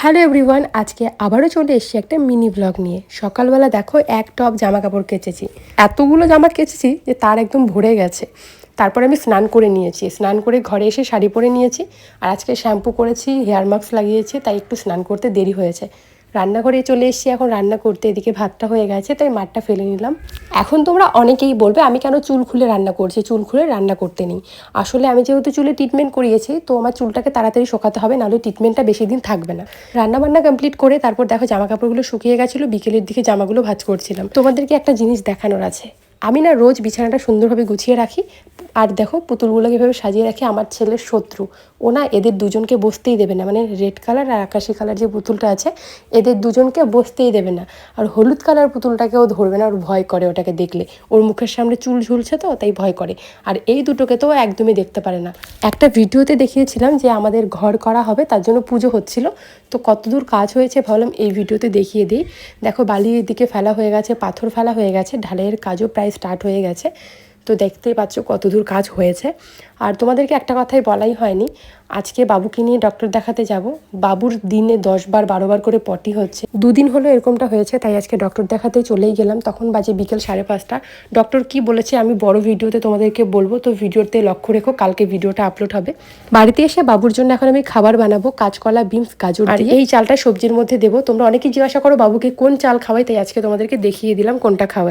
Hello everyone আজকে আবারও চলে এসেছি একটা মিনি ব্লগ নিয়ে। সকালবেলা দেখো এক টপ জামা কাপড় কেচেছি। এতগুলো জামা কেচেছি যে তার একদম ভরে গেছে। তারপরে আমি স্নান করে নিয়েছি। স্নান করে ঘরে এসে শাড়ি পরে নিয়েছি। আর আজকে শ্যাম্পু করেছি হেয়ার মাস্ক লাগিয়েছি, তাই একটু স্নান করতে দেরি হয়েছে। রান্নাঘরে চলে এসেছি, এখন রান্না করতে, এদিকে ভাতটা হয়ে গেছে, তাই মাঠটা ফেলে নিলাম। এখন তোমরা অনেকেই বলবে, আমি কেন চুল খুলে রান্না করছি? চুল খুলে রান্না করতে নেই। আসলে আমি যেহেতু চুলে ট্রিটমেন্ট করিয়েছি, তো আমার চুলটাকে তাড়াতাড়ি শোকাতে হবে, নাহলে ট্রিটমেন্টটা বেশি দিন থাকবে না। রান্না বান্না কমপ্লিট করে তারপর দেখো জামা কাপড়গুলো শুকিয়ে গেছিল, বিকেলের দিকে জামাগুলো ভাজ করছিলাম। তোমাদেরকে একটা জিনিস দেখানোর আছে। আমি না রোজ বিছানাটা সুন্দরভাবে গুছিয়ে রাখি। আর দেখো পুতুলগুলোকে এভাবে সাজিয়ে রাখি আমার ছেলের শত্রু। ও না এদের দুজনকে বসতেই দেবে না। মানে রেড কালার আর আকাশি কালার যে পুতুলটা আছে, এদের দুজনকে বসতেই দেবে না। আর হলুদ কালার পুতুলটাকেও ধরবে না, ওর ভয় করে ওটাকে দেখলে। ওর মুখের সামনে চুল ঝুলছে তো, তাই ভয় করে। আর এই দুটোকে তো একদমই দেখতে পারে না। একটা ভিডিওতে দেখিয়েছিলাম যে আমাদের ঘর করা হবে, তার জন্য পুজো হচ্ছিল। তো কতদূর কাজ হয়েছে ভাবলাম এই ভিডিওতে দেখিয়ে দিই। দেখো বালি এদিকে ফেলা হয়ে গেছে, পাথর ফেলা হয়ে গেছে, ঢালাইয়ের কাজও প্রায় স্টার্ট হয়ে গেছে। তো দেখতেই পাচ্ছ কতদূর কাজ হয়েছে। আর তোমাদেরকে একটা কথাই বলাই হয়নি আজকে বাবুকে নিয়ে ডক্টর দেখাতে যাব। বাবুর দিনে দশ বার বারো বার করে পটি হচ্ছে। দুদিন হলো এরকমটা হয়েছে তাই আজকে ডক্টর দেখাতে চলেই গেলাম। তখন বাজে বিকেল সাড়ে পাঁচটা। ডক্টর কি বলেছে আমি বড় ভিডিওতে তোমাদেরকে বলব তো ভিডিওতে লক্ষ্য রেখো কালকে ভিডিওটা আপলোড হবে। বাড়িতে এসে বাবুর জন্য এখন আমি খাবার বানাবো কাঁচকলা বিনস গাজর আর এই চালটা সবজির মধ্যে দেবো। তোমরা অনেকেই জিজ্ঞাসা করো বাবুকে কোন চাল খাওয়াই তাই আজকে তোমাদেরকে দেখিয়ে দিলাম কোনটা খাওয়াই।